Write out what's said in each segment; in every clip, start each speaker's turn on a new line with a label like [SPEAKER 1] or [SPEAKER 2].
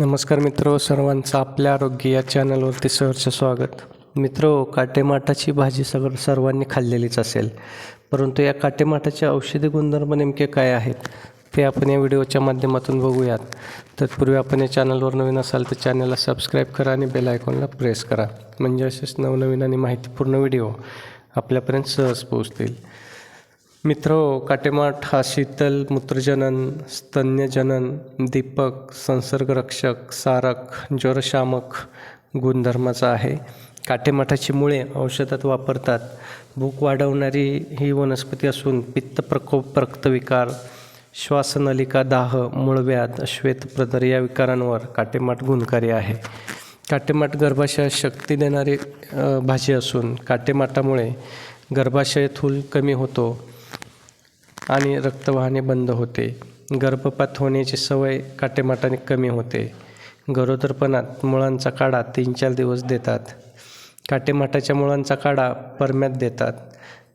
[SPEAKER 1] नमस्कार मित्र सर्वांचं आपल्या आरोग्य या चॅनलवरती सहर्ष स्वागत. मित्र काटेमाठाची भाजी सगळं सर्वांनी खाल्लेलीच असेल परंतु या काटेमाठाचे औषधी गुणधर्म नेमके काय आहेत ते आपण या व्हिडिओच्या माध्यमातून बघूयात. तत्पूर्वी आपण या चॅनलवर नवीन असाल तर चॅनलला सबस्क्राईब करा आणि बेल आयकॉनला प्रेस करा. म्हणजे असेच नवनवीन आणि माहितीपूर्ण व्हिडिओ आपल्यापर्यंत सहज पोहोचतील. मित्रो काटेमाठ हा शीतल मूत्रजनन स्तन्यजनन दीपक संसर्गरक्षक सारक ज्वरशामक गुणधर्माचा आहे. काटेमाठाची मुळे औषधात वापरतात. भूक वाढवणारी ही वनस्पती असून पित्त प्रकोप रक्तविकार श्वासनलिका दाह मूळव्याध श्वेतप्रदर या विकारांवर काटेमाठ गुणकारी आहे. काटेमाठ गर्भाशयात शक्ती देणारी भाजी असून काटेमाठामुळे गर्भाशय थूल कमी होतो. आणि रक्तवाहिनी बंद होते. गर्भपात होण्याची सवय काटेमाटाने कमी होते. गरोदरपणात मुळांचा काढा तीन चार दिवस देतात. काटेमाटाच्या मुळांचा काढा परम्यात देतात.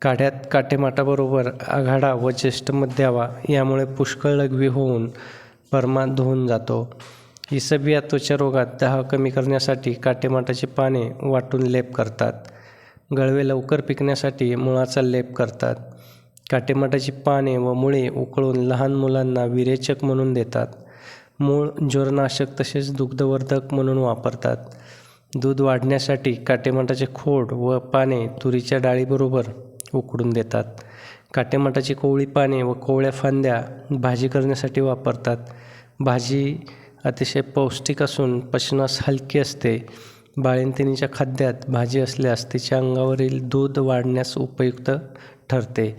[SPEAKER 1] काढ्यात काटेमाटाबरोबर आघाडा व ज्येष्ठमध्यावा यामुळे पुष्कळ लघवी होऊन परमा धुवून जातो. इसबिया त्वचा रोगात दाह कमी करण्यासाठी काटेमाटाची पाने वाटून लेप करतात. गळवे लवकर पिकण्यासाठी मुळाचा लेप करतात. काटेमाटाची पाने व मुळे उकळून लहान मुलांना विरेचक म्हणून देतात. मूळ ज्वरनाशक तसेच दुग्धवर्धक म्हणून वापरतात. दूध वाढण्यासाठी काटेमाटाचे खोड व पाने तुरीच्या डाळीबरोबर उकडून देतात. काटेमाटाची कोवळी पाने व कोवळ्या फांद्या भाजी करण्यासाठी वापरतात. भाजी अतिशय पौष्टिक असून पचनास हलकी असते. बाळंतिणीच्या खाद्यात भाजी असल्यास तिच्या अंगावरील दूध वाढण्यास उपयुक्त ठरते.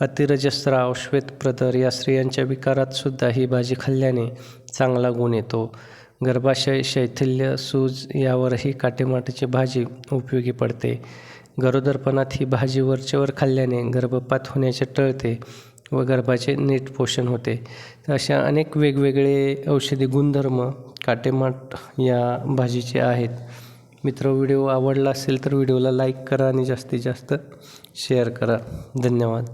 [SPEAKER 1] अतिरजस्राव श्वेतप्रदर या स्त्रियांच्या विकारात सुद्धा ही भाजी खाल्ल्याने चांगला गुण येतो. गर्भाशय शैथिल्य सूज यावरही काटेमाटीची भाजी उपयोगी पडते. गरोदरपणात ही भाजी वरचेवर खाल्ल्याने गर्भपात होण्याचे टळते व गर्भाचे नीट पोषण होते. तर अशा अनेक वेगवेगळे औषधी गुणधर्म काटेमाट या भाजीचे आहेत. मित्र व्हिडिओ आवडला असेल तर व्हिडिओला लाईक करा आणि जास्तीत जास्त शेअर करा. धन्यवाद.